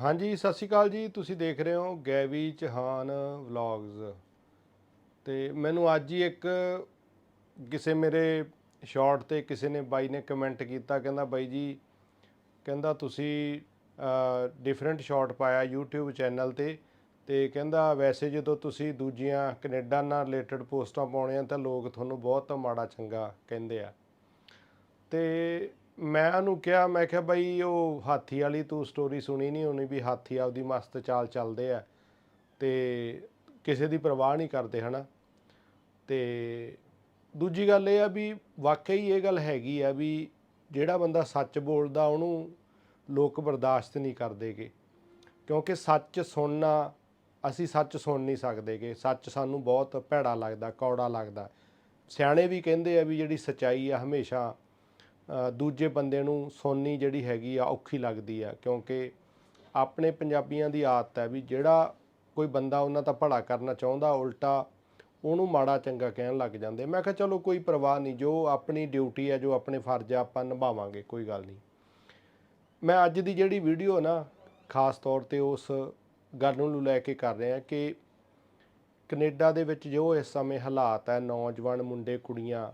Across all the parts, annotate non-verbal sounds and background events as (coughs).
ਹਾਂਜੀ, ਸਤਿ ਸ਼੍ਰੀ ਅਕਾਲ ਜੀ। ਤੁਸੀਂ ਦੇਖ ਰਹੇ ਹੋ ਗੈਵੀ ਚਹਾਨ ਵਲੌਗਸ ਤੇ ਮੈਨੂੰ ਅੱਜ ਹੀ ਇੱਕ ਕਿਸੇ ਮੇਰੇ ਸ਼ਾਰਟ ਤੇ ਕਿਸੇ ਨੇ ਬਾਈ ਨੇ ਕਮੈਂਟ ਕੀਤਾ, ਕਹਿੰਦਾ ਬਾਈ ਜੀ, ਕਹਿੰਦਾ ਤੁਸੀਂ ਡਿਫਰੈਂਟ ਸ਼ਾਰਟ ਪਾਇਆ YouTube ਚੈਨਲ ਤੇ ਤੇ ਕਹਿੰਦਾ ਵੈਸੇ ਜਦੋਂ ਤੁਸੀਂ ਦੂਜੀਆਂ ਕੈਨੇਡਾ ਨਾਲ ਰਿਲੇਟਡ ਪੋਸਟਾਂ ਪਾਉਣੇ ਆ ਤਾਂ ਲੋਕ ਤੁਹਾਨੂੰ ਬਹੁਤ ਮਾੜਾ ਚੰਗਾ ਕਹਿੰਦੇ ਆ। ਤੇ ਮੈਂ ਉਹਨੂੰ ਕਿਹਾ, ਮੈਂ ਕਿਹਾ ਬਈ ਉਹ ਹਾਥੀ ਵਾਲੀ ਤੂੰ ਸਟੋਰੀ ਸੁਣੀ ਨਹੀਂ ਹੋਣੀ ਵੀ ਹਾਥੀ ਆਪਦੀ ਮਸਤ ਚਾਲ ਚੱਲਦੇ ਆ ਤੇ ਕਿਸੇ ਦੀ ਪਰਵਾਹ ਨਹੀਂ ਕਰਦੇ, ਹਨਾ? ਤੇ ਦੂਜੀ ਗੱਲ ਇਹ ਆ ਵੀ ਵਾਕਈ ਇਹ ਗੱਲ ਹੈਗੀ ਆ ਵੀ ਜਿਹੜਾ ਬੰਦਾ ਸੱਚ ਬੋਲਦਾ, ਉਹਨੂੰ ਲੋਕ ਬਰਦਾਸ਼ਤ ਨਹੀਂ ਕਰਦੇਗੇ। ਕਿਉਂਕਿ ਸੱਚ ਸੁਣਨਾ, ਅਸੀਂ ਸੱਚ ਸੁਣ ਨਹੀਂ ਸਕਦੇਗੇ। ਸੱਚ ਸਾਨੂੰ ਬਹੁਤ ਭੈੜਾ ਲੱਗਦਾ, ਕੌੜਾ ਲੱਗਦਾ। ਸਿਆਣੇ ਵੀ ਕਹਿੰਦੇ ਆ ਵੀ ਜਿਹੜੀ ਸਚਾਈ ਆ, ਹਮੇਸ਼ਾ ਦੂਜੇ ਬੰਦੇ ਨੂੰ ਸੋਨੀ ਜਿਹੜੀ ਹੈਗੀ ਆ ਔਖੀ ਲੱਗਦੀ ਆ, ਕਿਉਂਕਿ ਆਪਣੇ ਪੰਜਾਬੀਆਂ ਦੀ ਆਦਤ ਹੈ ਵੀ ਜਿਹੜਾ ਕੋਈ ਬੰਦਾ ਉਹਨਾਂ ਦਾ ਭਲਾ ਕਰਨਾ ਚਾਹੁੰਦਾ, ਉਲਟਾ ਉਹਨੂੰ ਮਾੜਾ ਚੰਗਾ ਕਹਿਣ ਲੱਗ ਜਾਂਦੇ। ਮੈਂ ਕਿਹਾ ਚਲੋ ਕੋਈ ਪਰਵਾਹ ਨਹੀਂ, ਜੋ ਆਪਣੀ ਡਿਊਟੀ ਹੈ, ਜੋ ਆਪਣੇ ਫਰਜ਼ ਆ, ਆਪਾਂ ਨਿਭਾਵਾਂਗੇ, ਕੋਈ ਗੱਲ ਨਹੀਂ। ਮੈਂ ਅੱਜ ਦੀ ਜਿਹੜੀ ਵੀਡੀਓ ਨਾ, ਖਾਸ ਤੌਰ ਤੇ ਉਸ ਗੱਲ ਨੂੰ ਲੈ ਕੇ ਕਰ ਰਿਹਾ ਕਿ ਕੈਨੇਡਾ ਦੇ ਵਿੱਚ ਜੋ ਇਸ ਸਮੇਂ ਹਾਲਾਤ ਹੈ, ਨੌਜਵਾਨ ਮੁੰਡੇ, ਕੁੜੀਆਂ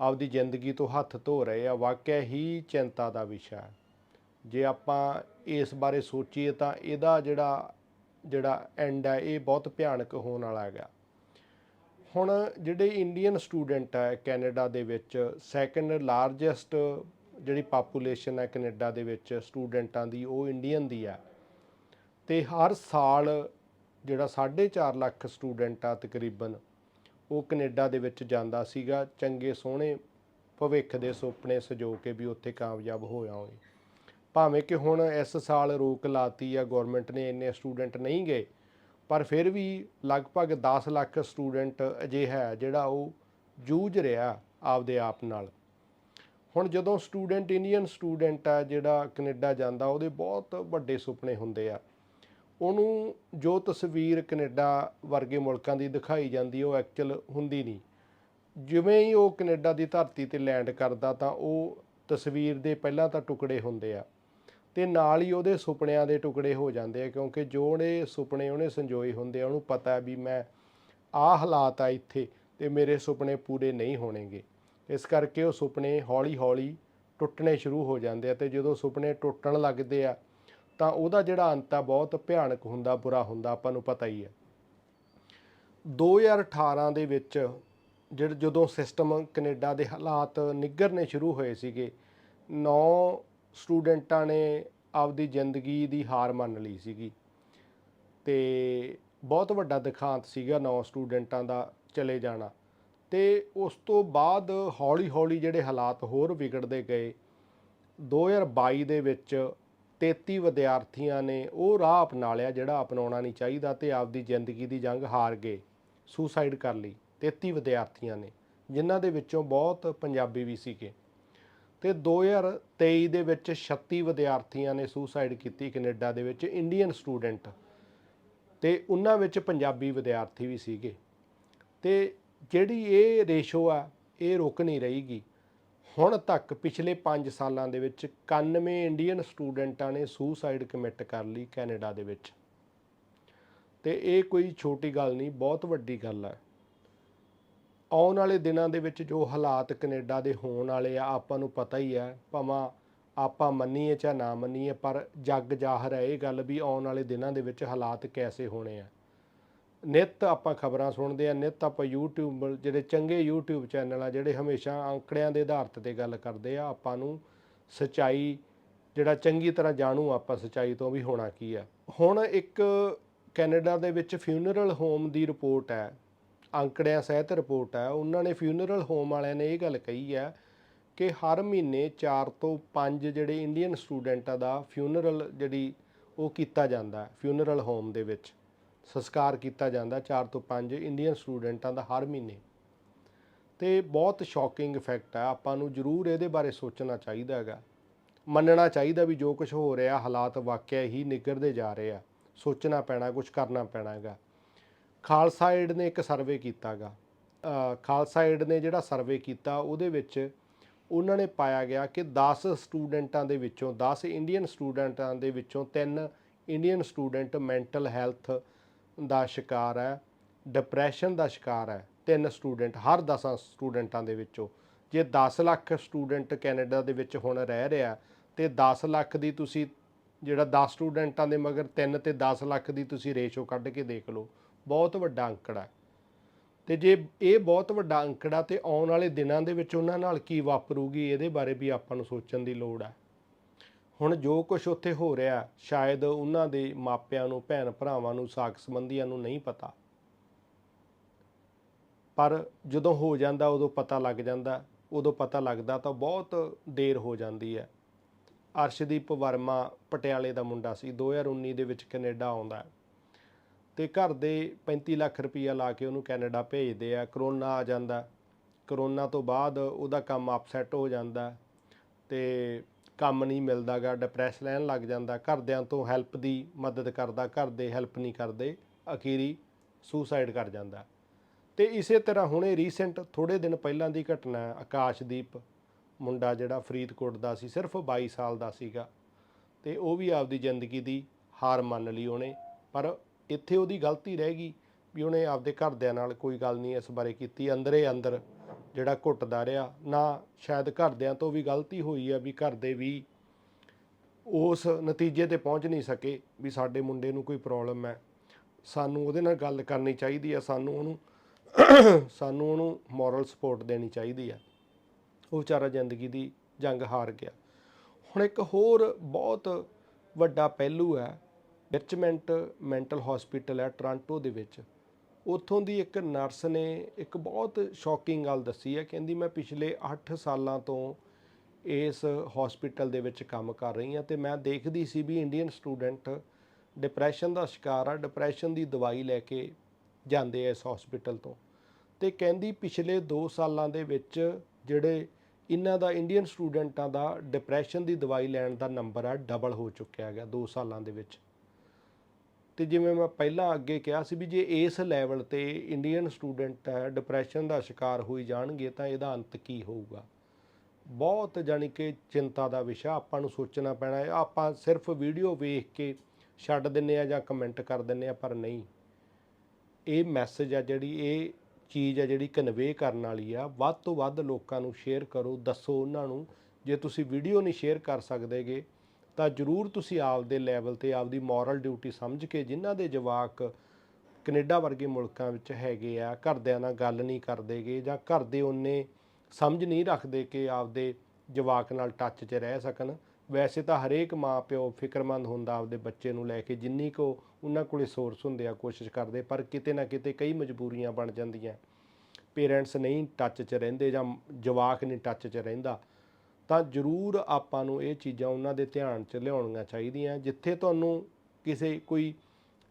ਆਪਦੀ ਜ਼ਿੰਦਗੀ ਤੋਂ ਹੱਥ ਧੋ ਰਹੇ ਆ, ਵਾਕਿਆ ਹੀ ਚਿੰਤਾ ਦਾ ਵਿਸ਼ਾ ਹੈ। ਜੇ ਆਪਾਂ ਇਸ ਬਾਰੇ ਸੋਚੀਏ ਤਾਂ ਇਹਦਾ ਜਿਹੜਾ ਜਿਹੜਾ ਐਂਡ ਹੈ, ਇਹ ਬਹੁਤ ਭਿਆਨਕ ਹੋਣ ਵਾਲਾ ਹੈਗਾ। ਹੁਣ ਜਿਹੜੇ ਇੰਡੀਅਨ ਸਟੂਡੈਂਟ ਹੈ ਕੈਨੇਡਾ ਦੇ ਵਿੱਚ ਸੈਕੰਡ ਲਾਰਜੈਸਟ ਜਿਹੜੀ ਪਾਪੂਲੇਸ਼ਨ ਹੈ ਕੈਨੇਡਾ ਦੇ ਵਿੱਚ ਸਟੂਡੈਂਟਾਂ ਦੀ, ਉਹ ਇੰਡੀਅਨ ਦੀ ਹੈ। ਤੇ ਹਰ ਸਾਲ ਜਿਹੜਾ 4.5 ਲੱਖ ਸਟੂਡੈਂਟ ਆ ਤਕਰੀਬਨ ਉਹ ਕੈਨੇਡਾ ਦੇ ਵਿੱਚ ਜਾਂਦਾ ਸੀਗਾ। ਚੰਗੇ ਸੋਹਣੇ ਭਵਿੱਖ ਦੇ ਸੁਪਨੇ ਸਜੋ ਕੇ ਵੀ ਉੱਥੇ ਕਾਮਯਾਬ ਹੋਇਆ ਹੋਏ ਭਾਵੇਂ ਕਿ ਹੁਣ ਇਸ ਸਾਲ ਰੋਕ ਲਾਤੀ ਆ ਗਵਰਨਮੈਂਟ ਨੇ ਇੰਨੇ ਸਟੂਡੈਂਟ ਨਹੀਂ ਗਏ, ਪਰ ਫਿਰ ਵੀ ਲਗਭਗ 10 ਲੱਖ ਸਟੂਡੈਂਟ ਅਜੇ ਹੈ ਜਿਹੜਾ ਉਹ ਜੂਝ ਰਿਹਾ ਆਪਦੇ ਆਪ ਨਾਲ। ਹੁਣ ਜਦੋਂ ਸਟੂਡੈਂਟ ਇੰਡੀਅਨ ਸਟੂਡੈਂਟ ਆ ਜਿਹੜਾ ਕੈਨੇਡਾ ਜਾਂਦਾ, ਉਹਦੇ ਬਹੁਤ ਵੱਡੇ ਸੁਪਨੇ ਹੁੰਦੇ ਆ। ਉਹਨੂੰ ਜੋ ਤਸਵੀਰ ਕੈਨੇਡਾ ਵਰਗੇ ਮੁਲਕਾਂ ਦੀ ਦਿਖਾਈ ਜਾਂਦੀ, ਉਹ ਐਕਚੁਅਲ ਹੁੰਦੀ ਨਹੀਂ। ਜਿਵੇਂ ਹੀ ਉਹ ਕੈਨੇਡਾ ਦੀ ਧਰਤੀ ਤੇ ਲੈਂਡ ਕਰਦਾ, ਤਾਂ ਉਹ ਤਸਵੀਰ ਦੇ ਪਹਿਲਾਂ ਤਾਂ ਟੁਕੜੇ ਹੁੰਦੇ ਆ ਤੇ ਨਾਲ ਹੀ ਉਹਦੇ ਸੁਪਨਿਆਂ ਦੇ ਟੁਕੜੇ ਹੋ ਜਾਂਦੇ ਆ, ਕਿਉਂਕਿ ਜੋ ਉਹਨੇ ਸੁਪਨੇ ਉਹਨੇ ਸੰਜੋਏ ਹੁੰਦੇ ਆ, ਉਹਨੂੰ ਪਤਾ ਹੈ ਵੀ ਮੈਂ ਆਹ ਹਾਲਾਤ ਆ ਇੱਥੇ ਤੇ ਮੇਰੇ ਸੁਪਨੇ ਪੂਰੇ ਨਹੀਂ ਹੋਣਗੇ। ਇਸ ਕਰਕੇ ਉਹ ਸੁਪਨੇ ਹੌਲੀ-ਹੌਲੀ ਟੁੱਟਣੇ ਸ਼ੁਰੂ ਹੋ ਜਾਂਦੇ ਆ ਤੇ ਜਦੋਂ ਸੁਪਨੇ ਟੁੱਟਣ ਲੱਗਦੇ ਆ ਤਾਂ ਉਹਦਾ ਜਿਹੜਾ ਅੰਤ ਆ, ਬਹੁਤ ਭਿਆਨਕ ਹੁੰਦਾ, ਬੁਰਾ ਹੁੰਦਾ, ਆਪਾਂ ਨੂੰ ਪਤਾ ਹੀ ਹੈ। 2018 ਦੇ ਵਿੱਚ ਜਿਹੜਾ ਜਦੋਂ ਸਿਸਟਮ ਕੈਨੇਡਾ ਦੇ ਹਾਲਾਤ ਨਿੱਘਰਨੇ ਸ਼ੁਰੂ ਹੋਏ ਸੀਗੇ 9 ਸਟੂਡੈਂਟਾਂ ਨੇ ਆਪਦੀ ਜ਼ਿੰਦਗੀ ਦੀ ਹਾਰ ਮੰਨ ਲਈ ਸੀਗੀ। ਤੇ ਬਹੁਤ ਵੱਡਾ ਦਿਖਾਂਤ ਸੀਗਾ 9 ਸਟੂਡੈਂਟਾਂ ਦਾ ਚਲੇ ਜਾਣਾ। ਤੇ ਉਸ ਤੋਂ ਬਾਅਦ ਹੌਲੀ-ਹੌਲੀ ਜਿਹੜੇ ਹਾਲਾਤ ਹੋਰ ਵਿਗੜਦੇ ਗਏ 2022 ਦੇ ਵਿੱਚ 33 ਵਿਦਿਆਰਥੀਆਂ ਨੇ ਉਹ ਰਾਹ ਅਪਣਾ ਲਿਆ ਜਿਹੜਾ ਅਪਣਾਉਣਾ ਨਹੀਂ ਚਾਹੀਦਾ ਤੇ ਆਪਦੀ ਜ਼ਿੰਦਗੀ ਦੀ ਜੰਗ ਹਾਰ ਗਏ ਸੁਸਾਈਡ ਕਰ ਲਈ 33 ਵਿਦਿਆਰਥੀਆਂ ਨੇ, ਜਿਨ੍ਹਾਂ ਦੇ ਵਿੱਚੋਂ ਬਹੁਤ ਪੰਜਾਬੀ ਵੀ ਸੀਗੇ। ਤੇ 2023 ਦੇ ਵਿੱਚ 36 ਵਿਦਿਆਰਥੀਆਂ ਨੇ ਸੁਸਾਈਡ ਕੀਤੀ ਕੈਨੇਡਾ ਦੇ ਵਿੱਚ, ਇੰਡੀਅਨ ਸਟੂਡੈਂਟ ਤੇ ਉਹਨਾਂ ਵਿੱਚ ਪੰਜਾਬੀ ਵਿਦਿਆਰਥੀ ਵੀ ਸੀਗੇ। ਤੇ ਜਿਹੜੀ ਇਹ ਰੇਸ਼ੋ ਆ, ਇਹ ਰੁਕ ਨਹੀਂ ਰਹੀਗੀ ਹੁਣ ਤੱਕ ਪਿਛਲੇ 5 ਸਾਲਾਂ ਦੇ ਵਿੱਚ 91 ਇੰਡੀਅਨ ਸਟੂਡੈਂਟਾਂ ਨੇ ਸੂਸਾਈਡ ਕਮਿਟ ਕਰ ਲਈ ਕੈਨੇਡਾ ਦੇ ਵਿੱਚ। ਤੇ ਇਹ ਕੋਈ ਛੋਟੀ ਗੱਲ ਨਹੀਂ, ਬਹੁਤ ਵੱਡੀ ਗੱਲ ਹੈ ਆਉਣ ਵਾਲੇ ਦਿਨਾਂ ਦੇ ਵਿੱਚ ਜੋ ਹਾਲਾਤ ਕੈਨੇਡਾ ਦੇ ਹੋਣ ਵਾਲੇ ਆ, ਆਪਾਂ ਨੂੰ ਪਤਾ ਹੀ ਹੈ ਭਾਵੇਂ ਆਪਾਂ ਮੰਨੀਏ ਜਾਂ ਨਾ ਮੰਨੀਏ, ਪਰ ਜੱਗ ਜ਼ਾਹਰ ਹੈ ਇਹ ਗੱਲ ਵੀ ਆਉਣ ਵਾਲੇ ਦਿਨਾਂ ਦੇ ਵਿੱਚ ਹਾਲਾਤ ਕੈਸੇ ਹੋਣੇ ਆ। ਨਿਤ ਆਪਾਂ ਖਬਰਾਂ ਸੁਣਦੇ ਆ, ਨਿਤ ਆਪਾਂ YouTube, ਜਿਹੜੇ ਚੰਗੇ YouTube ਚੈਨਲ ਆ, ਜਿਹੜੇ ਹਮੇਸ਼ਾ ਅੰਕੜਿਆਂ ਦੇ ਆਧਾਰਿਤ ਤੇ ਗੱਲ ਕਰਦੇ ਆ, ਆਪਾਂ ਨੂੰ ਸਚਾਈ ਜਿਹੜਾ ਚੰਗੀ ਤਰ੍ਹਾਂ ਜਾਣੂ ਆਪਾਂ ਸਚਾਈ ਤੋਂ ਵੀ ਹੋਣਾ ਕੀ ਆ। ਹੁਣ ਇੱਕ ਕੈਨੇਡਾ ਦੇ ਵਿੱਚ ਫਿਊਨਰਲ ਹੋਮ ਦੀ ਰਿਪੋਰਟ ਹੈ, ਅੰਕੜਿਆਂ ਸਹਿਤ ਰਿਪੋਰਟ ਹੈ, ਉਹਨਾਂ ਨੇ ਫਿਊਨਰਲ ਹੋਮ ਵਾਲਿਆਂ ਨੇ ਇਹ ਗੱਲ ਕਹੀ ਹੈ ਕਿ ਹਰ ਮਹੀਨੇ 4 ਤੋਂ 5 ਜਿਹੜੇ ਇੰਡੀਅਨ ਸਟੂਡੈਂਟਾਂ ਦਾ ਫਿਊਨਰਲ ਜਿਹੜੀ ਉਹ ਕੀਤਾ ਜਾਂਦਾ ਹੈ ਫਿਊਨਰਲ ਹੋਮ ਦੇ ਵਿੱਚ। ਸੰਸਕਾਰ ਕੀਤਾ ਜਾਂਦਾ 4 ਤੋਂ 5 ਇੰਡੀਅਨ ਸਟੂਡੈਂਟਾਂ ਦਾ ਹਰ ਮਹੀਨੇ। ਤੇ ਬਹੁਤ ਸ਼ੌਕਿੰਗ ਇਫੈਕਟ ਆ, ਆਪਾਂ ਨੂੰ ਜ਼ਰੂਰ ਇਹਦੇ ਬਾਰੇ ਸੋਚਣਾ ਚਾਹੀਦਾ ਹੈਗਾ। ਮੰਨਣਾ ਚਾਹੀਦਾ ਵੀ ਜੋ ਕੁਝ ਹੋ ਰਿਹਾ, ਹਾਲਾਤ ਵਾਕਿਆ ਹੀ ਨਿਗਰਦੇ ਜਾ ਰਹੇ ਆ। ਸੋਚਣਾ ਪੈਣਾ ਕੁਝ ਕਰਨਾ ਪੈਣਾ ਹੈਗਾ। ਖਾਲਸਾ ਏਡ ਨੇ ਇੱਕ ਸਰਵੇ ਕੀਤਾਗਾ ਖਾਲਸਾ ਏਡ ਨੇ ਜਿਹੜਾ ਸਰਵੇ ਕੀਤਾ, ਉਹਦੇ ਵਿੱਚ ਉਹਨਾਂ ਨੇ ਪਾਇਆ ਗਿਆ ਕਿ 10 ਸਟੂਡੈਂਟਾਂ ਦੇ ਵਿੱਚੋਂ 10 ਇੰਡੀਅਨ ਸਟੂਡੈਂਟਾਂ ਦੇ ਵਿੱਚੋਂ ਤਿੰਨ ਇੰਡੀਅਨ ਸਟੂਡੈਂਟ ਮੈਂਟਲ ਹੈਲਥ ਦਾ ਸ਼ਿਕਾਰ ਹੈ ਡਿਪਰੈਸ਼ਨ ਦਾ ਸ਼ਿਕਾਰ ਹੈ। ਤਿੰਨ ਸਟੂਡੈਂਟ ਹਰ 10 ਸਟੂਡੈਂਟਾਂ ਦੇ ਵਿੱਚੋਂ ਜੇ 10 ਲੱਖ ਸਟੂਡੈਂਟ ਕੈਨੇਡਾ ਦੇ ਵਿੱਚ ਹੁਣ ਰਹਿ ਰਿਹਾ, ਤੇ 10 ਲੱਖ ਦੀ ਤੁਸੀਂ ਜਿਹੜਾ 10 ਸਟੂਡੈਂਟਾਂ ਦੇ ਮਗਰ 3 ਤੇ 10 ਲੱਖ ਦੀ ਤੁਸੀਂ ਰੇਸ਼ੋ ਕੱਢ ਕੇ ਦੇਖ ਲਓ, ਬਹੁਤ ਵੱਡਾ ਅੰਕੜਾ ਹੈ। ਤੇ ਜੇ ਇਹ ਬਹੁਤ ਵੱਡਾ ਅੰਕੜਾ ਤੇ ਆਉਣ ਵਾਲੇ ਦਿਨਾਂ ਦੇ ਵਿੱਚ ਉਹਨਾਂ ਨਾਲ ਕੀ ਵਾਪਰੂਗੀ, ਇਹਦੇ ਬਾਰੇ ਵੀ ਆਪਾਂ ਨੂੰ ਸੋਚਣ ਦੀ ਲੋੜ ਹੈ। ਹੁਣ ਜੋ ਕੁਝ ਉੱਥੇ ਹੋ ਰਿਹਾ, ਸ਼ਾਇਦ ਉਹਨਾਂ ਦੇ ਮਾਪਿਆਂ ਨੂੰ, ਭੈਣ ਭਰਾਵਾਂ ਨੂੰ ਸਾਕ ਸੰਬੰਧੀਆਂ ਨੂੰ ਨਹੀਂ ਪਤਾ। ਪਰ ਜਦੋਂ ਹੋ ਜਾਂਦਾ, ਉਦੋਂ ਪਤਾ ਲੱਗ ਜਾਂਦਾ। ਉਦੋਂ ਪਤਾ ਲੱਗਦਾ ਤਾਂ ਬਹੁਤ ਦੇਰ ਹੋ ਜਾਂਦੀ ਹੈ। ਅਰਸ਼ਦੀਪ ਵਰਮਾ ਪਟਿਆਲੇ ਦਾ ਮੁੰਡਾ ਸੀ। 2019 ਦੇ ਵਿੱਚ ਕੈਨੇਡਾ ਆਉਂਦਾ ਹੈ। ਤੇ ਘਰ ਦੇ 35 ਲੱਖ ਰੁਪਈਆ ਲਾ ਕੇ ਉਹਨੂੰ ਕੈਨੇਡਾ ਭੇਜਦੇ ਆ। ਕਰੋਨਾ ਆ ਜਾਂਦਾ। ਕਰੋਨਾ ਤੋਂ ਬਾਅਦ ਉਹਦਾ ਕੰਮ ਅਪਸੈਟ ਹੋ ਜਾਂਦਾ। ਤੇ ਕੰਮ ਨਹੀਂ ਮਿਲਦਾਗਾ ਡਿਪਰੈਸ ਲੈਣ ਲੱਗ ਜਾਂਦਾ, ਘਰਦਿਆਂ ਤੋਂ ਹੈਲਪ ਦੀ ਮਦਦ ਕਰਦਾ, ਘਰ ਦੇ ਹੈਲਪ ਨਹੀਂ ਕਰਦੇ, ਅਖੀਰੀ ਸੁਸਾਈਡ ਕਰ ਜਾਂਦਾ। ਤੇ ਇਸੇ ਤਰ੍ਹਾਂ ਹੁਣੇ ਰੀਸੈਂਟ ਥੋੜੇ ਦਿਨ ਪਹਿਲਾਂ ਦੀ ਘਟਨਾ ਆਕਾਸ਼ਦੀਪ ਮੁੰਡਾ ਜਿਹੜਾ ਫਰੀਦਕੋਟ ਦਾ ਸੀ, ਸਿਰਫ 22 ਸਾਲ ਦਾ ਸੀਗਾ। ਤੇ ਉਹ ਵੀ ਆਪਦੀ ਜ਼ਿੰਦਗੀ ਦੀ ਹਾਰ ਮੰਨ ਲਈ ਉਹਨੇ, ਪਰ ਇੱਥੇ ਉਹਦੀ ਗਲਤੀ ਰਹਿ ਗਈ ਵੀ ਉਹਨੇ ਆਪਦੇ ਘਰਦਿਆਂ ਨਾਲ ਕੋਈ ਗੱਲ ਨਹੀਂ ਇਸ ਬਾਰੇ ਕੀਤੀ, ਅੰਦਰੇ ਅੰਦਰ ਜਿਹੜਾ ਘੁੱਟਦਾ ਰਿਹਾ, ਨਾ ਸ਼ਾਇਦ ਘਰਦਿਆਂ ਤੋਂ ਵੀ ਗਲਤੀ ਹੋਈ ਆ ਵੀ ਘਰ ਦੇ ਵੀ ਉਸ ਨਤੀਜੇ ਤੇ ਪਹੁੰਚ ਨਹੀਂ ਸਕੇ ਵੀ ਸਾਡੇ ਮੁੰਡੇ ਨੂੰ ਕੋਈ ਪ੍ਰੋਬਲਮ ਹੈ। ਸਾਨੂੰ ਉਹਦੇ ਨਾਲ ਗੱਲ ਕਰਨੀ ਚਾਹੀਦੀ ਆ, ਸਾਨੂੰ ਉਹਨੂੰ (coughs) ਸਾਨੂੰ ਉਹਨੂੰ ਮੋਰਲ ਸਪੋਰਟ ਦੇਣੀ ਚਾਹੀਦੀ ਆ। ਉਹ ਵਿਚਾਰਾ ਜ਼ਿੰਦਗੀ ਦੀ ਜੰਗ ਹਾਰ ਗਿਆ। ਹੁਣ ਇੱਕ ਹੋਰ ਬਹੁਤ ਵੱਡਾ ਪਹਿਲੂ ਹੈ ਰਿਚਮੈਂਟ ਮੈਂਟਲ ਹਸਪੀਟਲ ਹੈ ਟੋਰਾਂਟੋ ਦੇ ਵਿੱਚ। ਉੱਥੋਂ ਦੀ ਇੱਕ ਨਰਸ ਨੇ ਇੱਕ ਬਹੁਤ ਸ਼ੌਕਿੰਗ ਗੱਲ ਦੱਸੀ ਹੈ, ਕਹਿੰਦੀ ਮੈਂ ਪਿਛਲੇ 8 ਸਾਲਾਂ ਤੋਂ ਇਸ ਹਸਪੀਟਲ ਦੇ ਵਿੱਚ ਕੰਮ ਕਰ ਰਹੀ ਹਾਂ ਤੇ ਮੈਂ ਦੇਖਦੀ ਸੀ ਵੀ ਇੰਡੀਅਨ ਸਟੂਡੈਂਟ ਡਿਪਰੈਸ਼ਨ ਦਾ ਸ਼ਿਕਾਰ ਆ ਡਿਪਰੈਸ਼ਨ ਦੀ ਦਵਾਈ ਲੈ ਕੇ ਜਾਂਦੇ ਆ ਇਸ ਹਸਪੀਟਲ ਤੋਂ। ਤੇ ਕਹਿੰਦੀ ਪਿਛਲੇ 2 ਸਾਲਾਂ ਦੇ ਵਿੱਚ ਜਿਹੜੇ ਇਹਨਾਂ ਦਾ ਇੰਡੀਅਨ ਸਟੂਡੈਂਟਾਂ ਦਾ ਡਿਪਰੈਸ਼ਨ ਦੀ ਦਵਾਈ ਲੈਣ ਦਾ ਨੰਬਰ ਆ ਡਬਲ ਹੋ ਚੁੱਕਿਆ ਹੈਗਾ 2 ਸਾਲਾਂ ਦੇ ਵਿੱਚ। ਤੇ ਜਿਵੇਂ ਮੈਂ ਪਹਿਲਾਂ ਅੱਗੇ ਕਿਹਾ ਸੀ ਵੀ ਜੇ ਇਸ ਲੈਵਲ ਤੇ ਇੰਡੀਅਨ ਸਟੂਡੈਂਟ ਹੈ ਡਿਪਰੈਸ਼ਨ ਦਾ ਸ਼ਿਕਾਰ ਹੋਈ ਜਾਣਗੇ ਤਾਂ ਇਹਦਾ ਅੰਤ ਕੀ ਹੋਊਗਾ? ਬਹੁਤ ਜਾਣੀ ਕਿ ਚਿੰਤਾ ਦਾ ਵਿਸ਼ਾ ਆਪਾਂ ਨੂੰ ਸੋਚਣਾ ਪੈਣਾ ਹੈ। ਆਪਾਂ ਸਿਰਫ ਵੀਡੀਓ ਵੇਖ ਕੇ ਛੱਡ ਦਿੰਨੇ ਆ ਜਾਂ ਕਮੈਂਟ ਕਰ ਦਿੰਨੇ ਆ ਪਰ ਨਹੀਂ। ਇਹ ਮੈਸੇਜ ਆ ਜਿਹੜੀ, ਇਹ ਚੀਜ਼ ਆ ਜਿਹੜੀ ਕਨਵੇ ਕਰਨ ਵਾਲੀ ਆ। ਵੱਧ ਤੋਂ ਵੱਧ ਲੋਕਾਂ ਨੂੰ ਸ਼ੇਅਰ ਕਰੋ, ਦੱਸੋ ਉਹਨਾਂ ਨੂੰ। ਜੇ ਤੁਸੀਂ ਵੀਡੀਓ ਨਹੀਂ ਸ਼ੇਅਰ ਕਰ ਸਕਦੇਗੇ ਤਾਂ ਜਰੂਰ ਤੁਸੀਂ ਆਪਦੇ ਲੈਵਲ ਤੇ ਆਪਦੀ ਮੋਰਲ ਡਿਊਟੀ ਸਮਝ ਕੇ ਜਿਨ੍ਹਾਂ ਦੇ ਜਵਾਕ ਕੈਨੇਡਾ ਵਰਗੇ ਮੁਲਕਾਂ ਵਿੱਚ ਹੈਗੇ ਆ, ਘਰਦਿਆਂ ਨਾਲ ਗੱਲ ਨਹੀਂ ਕਰਦੇਗੇ ਜਾਂ ਘਰ ਦੇ ਉਹਨੇ ਸਮਝ ਨਹੀਂ ਰੱਖਦੇ ਕਿ ਆਪਦੇ ਜਵਾਕ ਨਾਲ ਟੱਚ 'ਚ ਰਹਿ ਸਕਣ, ਵੈਸੇ ਤਾਂ ਹਰੇਕ ਮਾਂ ਪਿਓ ਫਿਕਰਮੰਦ ਹੁੰਦਾ ਆਪਦੇ ਬੱਚੇ ਨੂੰ ਲੈ ਕੇ, ਜਿੰਨੀ ਕੋ ਉਹਨਾਂ ਕੋਲੇ ਸੋਰਸ ਹੁੰਦੇ ਆ, ਕੋਸ਼ਿਸ਼ ਕਰਦੇ, ਪਰ ਕਿਤੇ ਨਾ ਕਿਤੇ ਕਈ ਮਜਬੂਰੀਆਂ ਬਣ ਜਾਂਦੀਆਂ। ਪੇਰੈਂਟਸ ਨਹੀਂ ਟੱਚ 'ਚ ਰਹਿੰਦੇ ਜਾਂ ਜਵਾਕ ਨਹੀਂ ਟੱਚ 'ਚ ਰਹਿੰਦਾ। ਤਾਂ ਜ਼ਰੂਰ ਆਪਾਂ ਨੂੰ ਇਹ ਚੀਜ਼ਾਂ ਉਹਨਾਂ ਦੇ ਧਿਆਨ 'ਚ ਲਿਆਉਣੀਆਂ ਚਾਹੀਦੀਆਂ। ਜਿੱਥੇ ਤੁਹਾਨੂੰ ਕਿਸੇ ਕੋਈ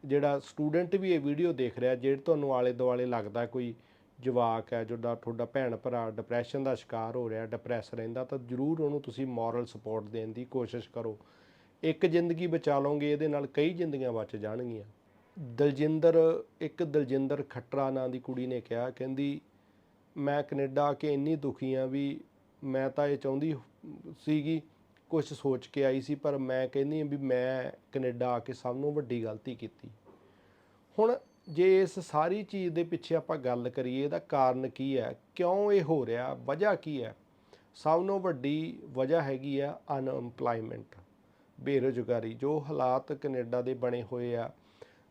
ਜਿਹੜਾ ਸਟੂਡੈਂਟ ਵੀ ਇਹ ਵੀਡੀਓ ਦੇਖ ਰਿਹਾ, ਜਿਹੜੇ ਤੁਹਾਨੂੰ ਆਲੇ ਦੁਆਲੇ ਲੱਗਦਾ ਕੋਈ ਜਵਾਕ ਹੈ ਜਿਹੜਾ ਤੁਹਾਡਾ ਭੈਣ ਭਰਾ ਡਿਪਰੈਸ਼ਨ ਦਾ ਸ਼ਿਕਾਰ ਹੋ ਰਿਹਾ ਡਿਪਰੈਸ ਰਹਿੰਦਾ, ਤਾਂ ਜ਼ਰੂਰ ਉਹਨੂੰ ਤੁਸੀਂ ਮੋਰਲ ਸਪੋਰਟ ਦੇਣ ਦੀ ਕੋਸ਼ਿਸ਼ ਕਰੋ। ਇੱਕ ਜ਼ਿੰਦਗੀ ਬਚਾ ਲਓਗੇ, ਇਹਦੇ ਨਾਲ ਕਈ ਜ਼ਿੰਦਗੀਆਂ ਬਚ ਜਾਣਗੀਆਂ। ਦਲਜਿੰਦਰ, ਇੱਕ ਦਲਜਿੰਦਰ ਖੱਟਰਾ ਨਾਂ ਦੀ ਕੁੜੀ ਨੇ ਕਿਹਾ, ਕਹਿੰਦੀ, ਮੈਂ ਕੈਨੇਡਾ ਆ ਕੇ ਇੰਨੀ ਦੁਖੀ ਆ ਵੀ ਮੈਂ ਤਾਂ ਇਹ ਚਾਹੁੰਦੀ ਸੀਗੀ ਕੁਝ ਸੋਚ ਕੇ ਆਈ ਸੀ, ਪਰ ਮੈਂ ਕਹਿੰਦੀ ਹਾਂ ਵੀ ਮੈਂ ਕੈਨੇਡਾ ਆ ਕੇ ਸਭ ਨੂੰ ਵੱਡੀ ਗਲਤੀ ਕੀਤੀ। ਹੁਣ ਜੇ ਇਸ ਸਾਰੀ ਚੀਜ਼ ਦੇ ਪਿੱਛੇ ਆਪਾਂ ਗੱਲ ਕਰੀਏ, ਇਹਦਾ ਕਾਰਨ ਕੀ ਹੈ? ਕਿਉਂ ਇਹ ਹੋ ਰਿਹਾ? ਵਜ੍ਹਾ ਕੀ ਹੈ? ਸਭ ਤੋਂ ਵੱਡੀ ਵਜ੍ਹਾ ਹੈਗੀ ਆ ਅਨਐਮਪਲੋਇਮੈਂਟ ਬੇਰੁਜ਼ਗਾਰੀ, ਜੋ ਹਾਲਾਤ ਕੈਨੇਡਾ ਦੇ ਬਣੇ ਹੋਏ ਆ।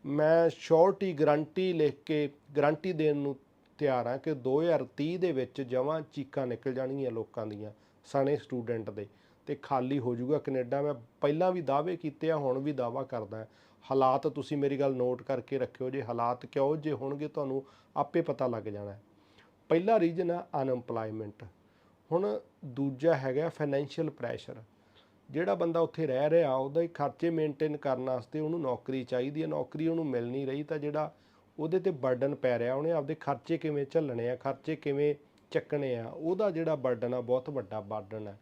ਮੈਂ ਸ਼ੋਰਟੀ ਗਰੰਟੀ ਲਿਖ ਕੇ ਗਰੰਟੀ ਦੇਣ ਨੂੰ ਤਿਆਰ ਆ ਕਿ 2030 ਦੇ ਵਿੱਚ ਜਮਾਂ ਚੀਕਾਂ ਨਿਕਲ ਜਾਣਗੀਆਂ ਲੋਕਾਂ ਦੀਆਂ, ਸਣੇ ਸਟੂਡੈਂਟ ਦੇ। ਤੇ ਖਾਲੀ ਹੋ ਜਾਊਗਾ ਕੈਨੇਡਾ। ਮੈਂ ਪਹਿਲਾਂ ਵੀ ਦਾਅਵੇ ਕੀਤੇ ਆ, ਹੁਣ ਵੀ ਦਾਵਾ ਕਰਦਾ ਹਾਲਾਤ ਤੁਸੀਂ ਮੇਰੀ ਗੱਲ ਨੋਟ ਕਰਕੇ ਰੱਖਿਓ। ਜੇ ਹਾਲਾਤ ਕਿਉਂ ਜੇ ਹੋਣਗੇ, ਤੁਹਾਨੂੰ ਆਪੇ ਪਤਾ ਲੱਗ ਜਾਣਾ ਪਹਿਲਾ ਰੀਜਨ ਆ ਅਨਐਮਪਲੋਇਮੈਂਟ ਹੁਣ ਦੂਜਾ ਹੈਗਾ ਫਾਈਨੈਂਸ਼ੀਅਲ ਪ੍ਰੈਸ਼ਰ। ਜਿਹੜਾ ਬੰਦਾ ਉੱਥੇ ਰਹਿ ਰਿਹਾ, ਉਹਦਾ ਹੀ ਖਰਚੇ ਮੇਨਟੇਨ ਕਰਨ ਵਾਸਤੇ ਉਹਨੂੰ ਨੌਕਰੀ ਚਾਹੀਦੀ ਹੈ। ਨੌਕਰੀ ਉਹਨੂੰ ਮਿਲ ਨਹੀਂ ਰਹੀ ਤਾਂ ਜਿਹੜਾ ਉਹਦੇ ਤੇ ਬਰਡਨ ਪੈ ਰਿਹਾ, ਉਹਨੇ ਆਪਦੇ ਖਰਚੇ ਕਿਵੇਂ ਝੱਲਣੇ ਆ, ਖਰਚੇ ਕਿਵੇਂ ਚੱਕਣੇ ਆ, ਉਹਦਾ ਜਿਹੜਾ ਬਰਡਨ ਆ, ਬਹੁਤ ਵੱਡਾ ਬਰਡਨ ਹੈ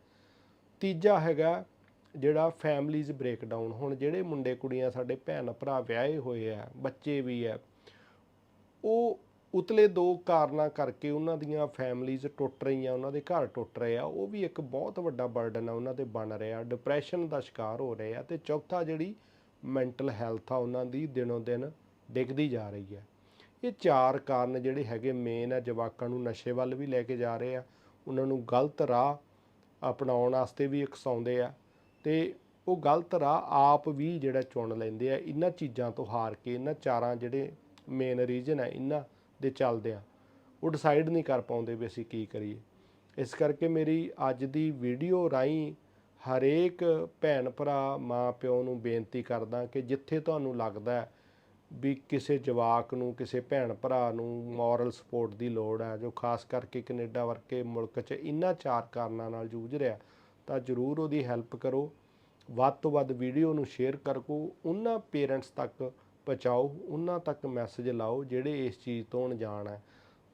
ਤੀਜਾ ਹੈਗਾ ਜਿਹੜਾ ਫੈਮਲੀਜ਼ ਬ੍ਰੇਕਡਾਊਨ ਹੁਣ ਜਿਹੜੇ ਮੁੰਡੇ ਕੁੜੀਆਂ ਸਾਡੇ ਭੈਣ ਭਰਾ ਵਿਆਹੇ ਹੋਏ ਆ, ਬੱਚੇ ਵੀ ਆ, ਉਹ ਉਤਲੇ ਦੋ ਕਾਰਨਾਂ ਕਰਕੇ ਉਹਨਾਂ ਦੀਆਂ ਫੈਮਲੀਜ਼ ਟੁੱਟ ਰਹੀਆਂ, ਉਹਨਾਂ ਦੇ ਘਰ ਟੁੱਟ ਰਹੇ ਆ, ਉਹ ਵੀ ਇੱਕ ਬਹੁਤ ਵੱਡਾ ਬਰਡਨ ਆ, ਉਹਨਾਂ ਤੇ ਬਣ ਰਿਹਾ ਡਿਪਰੈਸ਼ਨ ਦਾ ਸ਼ਿਕਾਰ ਹੋ ਰਹੇ ਆ, ਤੇ ਚੌਥਾ ਜਿਹੜੀ ਮੈਂਟਲ ਹੈਲਥ ਆ, ਉਹਨਾਂ ਦੀ ਦਿਨੋਂ ਦਿਨ ਡਿੱਗਦੀ ਜਾ ਰਹੀ ਹੈ। ਇਹ ਚਾਰ ਕਾਰਨ ਜਿਹੜੇ ਹੈਗੇ ਮੇਨ ਆ, ਜਵਾਕਾਂ ਨੂੰ ਨਸ਼ੇ ਵੱਲ ਵੀ ਲੈ ਕੇ ਜਾ ਰਹੇ ਆ। ਉਹਨਾਂ ਨੂੰ ਗਲਤ ਰਾਹ ਅਪਣਾਉਣ ਵਾਸਤੇ ਵੀ ਇਕਸਾਉਂਦੇ ਆ ਤੇ ਉਹ ਗਲਤ ਰਾਹ ਆਪ ਵੀ ਜਿਹੜਾ ਚੁਣ ਲੈਂਦੇ ਆ, ਇਹਨਾਂ ਚੀਜ਼ਾਂ ਤੋਂ ਹਾਰ ਕੇ, ਇਹਨਾਂ ਚਾਰਾਂ ਜਿਹੜੇ ਮੇਨ ਰੀਜਨ ਹੈ ਇਹਨਾਂ ਦੇ ਚੱਲਦੇ ਆ। ਉਹ ਡਿਸਾਈਡ ਨਹੀਂ ਕਰ ਪਾਉਂਦੇ ਵੀ ਅਸੀਂ ਕੀ ਕਰੀਏ। ਇਸ ਕਰਕੇ ਮੇਰੀ ਅੱਜ ਦੀ ਵੀਡੀਓ ਰਾਹੀਂ ਹਰੇਕ ਭੈਣ ਭਰਾ, ਮਾਂ ਪਿਓ ਨੂੰ ਬੇਨਤੀ ਕਰਦਾ ਕਿ ਜਿੱਥੇ ਤੁਹਾਨੂੰ ਲੱਗਦਾ ਵੀ ਕਿਸੇ ਜਵਾਕ ਨੂੰ, ਕਿਸੇ ਭੈਣ ਭਰਾ ਨੂੰ ਮੋਰਲ ਸਪੋਰਟ ਦੀ ਲੋੜ ਹੈ, ਜੋ ਖਾਸ ਕਰਕੇ ਕੈਨੇਡਾ ਵਰਗੇ ਮੁਲਕ 'ਚ ਇਹਨਾਂ ਚਾਰ ਕਾਰਨਾਂ ਨਾਲ ਜੂਝ ਰਿਹਾ, ਤਾਂ ਜ਼ਰੂਰ ਉਹਦੀ ਹੈਲਪ ਕਰੋ। ਵੱਧ ਤੋਂ ਵੱਧ ਵੀਡੀਓ ਨੂੰ ਸ਼ੇਅਰ ਕਰੋ। ਉਹਨਾਂ ਪੇਰੈਂਟਸ ਤੱਕ ਪਹੁੰਚਾਓ, ਉਹਨਾਂ ਤੱਕ ਮੈਸੇਜ ਲਾਓ ਜਿਹੜੇ ਇਸ ਚੀਜ਼ ਤੋਂ ਅਣਜਾਣ ਹੈ,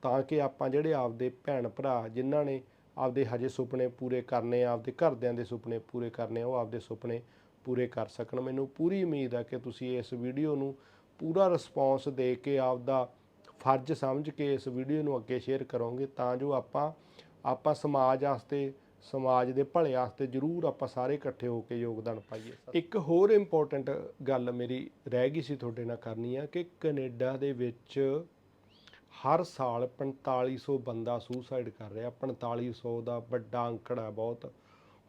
ਤਾਂ ਕਿ ਆਪਾਂ ਜਿਹੜੇ ਆਪਦੇ ਭੈਣ ਭਰਾ ਜਿਨ੍ਹਾਂ ਨੇ ਆਪਦੇ ਹਜੇ ਸੁਪਨੇ ਪੂਰੇ ਕਰਨੇ ਆ ਆਪਦੇ ਘਰਦਿਆਂ ਦੇ ਸੁਪਨੇ ਪੂਰੇ ਕਰਨੇ, ਉਹ ਆਪਦੇ ਸੁਪਨੇ ਪੂਰੇ ਕਰ ਸਕਣ। ਮੈਨੂੰ ਪੂਰੀ ਉਮੀਦ ਹੈ ਕਿ ਤੁਸੀਂ ਇਸ ਵੀਡੀਓ ਨੂੰ ਪੂਰਾ ਰਿਸਪੌਂਸ ਦੇ ਕੇ ਆਪਦਾ ਫਰਜ਼ ਸਮਝ ਕੇ ਇਸ ਵੀਡੀਓ ਨੂੰ ਅੱਗੇ ਸ਼ੇਅਰ ਕਰੋਗੇ, ਤਾਂ ਜੋ ਆਪਾਂ ਆਪਾਂ ਸਮਾਜ ਵਾਸਤੇ, ਸਮਾਜ ਦੇ ਭਲੇ ਵਾਸਤੇ ਜ਼ਰੂਰ ਆਪਾਂ ਸਾਰੇ ਇਕੱਠੇ ਹੋ ਕੇ ਯੋਗਦਾਨ ਪਾਈਏ। ਇੱਕ ਹੋਰ ਇੰਪੋਰਟੈਂਟ ਗੱਲ ਮੇਰੀ ਰਹਿ ਗਈ ਸੀ ਤੁਹਾਡੇ ਨਾਲ ਕਰਨੀ ਆ ਕਿ ਕੈਨੇਡਾ ਦੇ ਵਿੱਚ ਹਰ ਸਾਲ 4500 ਬੰਦਾ ਸੁਸਾਈਡ ਕਰ ਰਿਹਾ 4500 ਦਾ ਵੱਡਾ ਅੰਕੜਾ ਬਹੁਤ।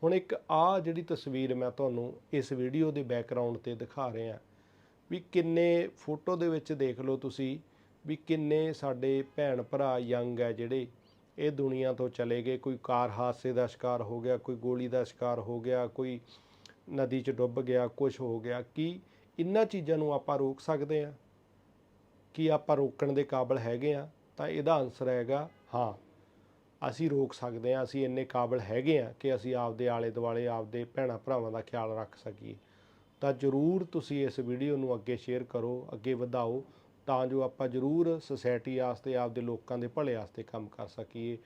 ਹੁਣ ਇੱਕ ਆ ਜਿਹੜੀ ਤਸਵੀਰ ਮੈਂ ਤੁਹਾਨੂੰ ਇਸ ਵੀਡੀਓ ਦੇ ਬੈਕਗ੍ਰਾਉਂਡ ਤੇ ਦਿਖਾ ਰਿਹਾ ਵੀ ਕਿੰਨੇ ਫੋਟੋ ਦੇ ਵਿੱਚ ਦੇਖ ਲਓ ਤੁਸੀਂ ਵੀ ਕਿੰਨੇ ਸਾਡੇ ਭੈਣ ਭਰਾ ਯੰਗ ਹੈ ਜਿਹੜੇ ਇਹ ਦੁਨੀਆ ਤੋਂ ਚਲੇ ਗਏ। ਕੋਈ ਕਾਰ ਹਾਦਸੇ ਦਾ ਸ਼ਿਕਾਰ ਹੋ ਗਿਆ, ਕੋਈ ਗੋਲੀ ਦਾ ਸ਼ਿਕਾਰ ਹੋ ਗਿਆ, ਕੋਈ ਨਦੀ 'ਚ ਡੁੱਬ ਗਿਆ ਕੁਝ ਹੋ ਗਿਆ। ਕੀ ਇਹਨਾਂ ਚੀਜ਼ਾਂ ਨੂੰ ਆਪਾਂ ਰੋਕ ਸਕਦੇ ਹਾਂ? ਕੀ ਆਪਾਂ ਰੋਕਣ ਦੇ ਕਾਬਿਲ ਹੈਗੇ ਆ ਤਾਂ ਇਹਦਾ ਆਨਸਰ ਹੈਗਾ, ਹਾਂ। ਅਸੀਂ ਰੋਕ ਸਕਦੇ ਹਾਂ, ਅਸੀਂ ਇੰਨੇ ਕਾਬਿਲ ਹੈਗੇ ਆ ਕਿ ਅਸੀਂ ਆਪਦੇ ਆਲੇ ਦੁਆਲੇ ਆਪਦੇ ਭੈਣਾਂ ਭਰਾਵਾਂ ਦਾ ਖਿਆਲ ਰੱਖ ਸਕੀਏ। ਤਾਂ ਜਰੂਰ ਤੁਸੀਂ ਇਸ ਵੀਡੀਓ ਨੂੰ ਅੱਗੇ ਸ਼ੇਅਰ ਕਰੋ, ਅੱਗੇ ਵਧਾਓ, ਤਾਂ ਜੋ ਆਪਾਂ ਜਰੂਰ ਸੁਸਾਇਟੀ ਵਾਸਤੇ, ਆਪਦੇ ਲੋਕਾਂ ਦੇ ਭਲੇ ਵਾਸਤੇ ਕੰਮ ਕਰ ਸਕੀਏ।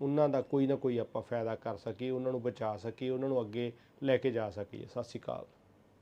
ਉਹਨਾਂ ਦਾ ਕੋਈ ਨਾ ਕੋਈ ਆਪਾਂ ਫਾਇਦਾ ਕਰ ਸਕੀਏ, ਉਹਨਾਂ ਨੂੰ ਬਚਾ ਸਕੀਏ, ਉਹਨਾਂ ਨੂੰ ਅੱਗੇ ਲੈ ਕੇ ਜਾ ਸਕੀਏ। ਸਤਿ ਸ਼੍ਰੀ ਅਕਾਲ।